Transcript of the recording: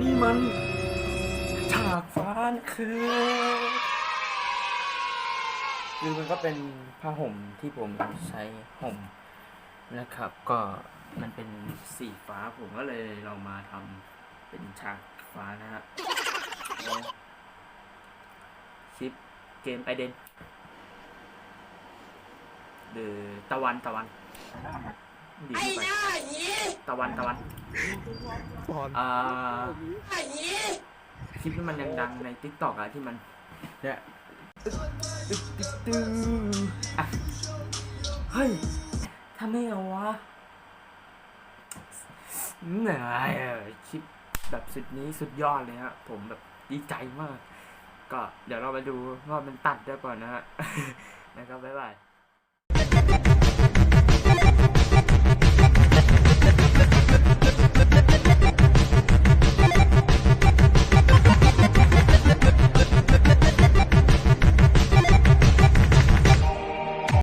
นี่มันฉากฟ้านคือคือมันก็เป็นผ้าห่มที่ผมใช้ห่มนะครับ ก็มันเป็นสีฟ้าผมก็เลยเรามาทำเป็นฉากฟ้านะฮะชิปเกมไอเดนหรือตะวันตะวันดีไปตะวันตะวัน ปอนอ่าคลิปที่มันยังดังใน t ิ k t o k อะที่มันเนี่ยตึ๊ดตึ๊ดตึ๊ดตึ๊ดอะเฮ้ยทำไมเอาวะเหนื่อยอะคลิปแบบสุดนี้สุดยอดเลยฮะ ผมแบบดีใจมาก ก็เดี๋ยวเราไปดูว่ามันตัดได้ก่อนนะฮะ นะครับบ๊ายบาย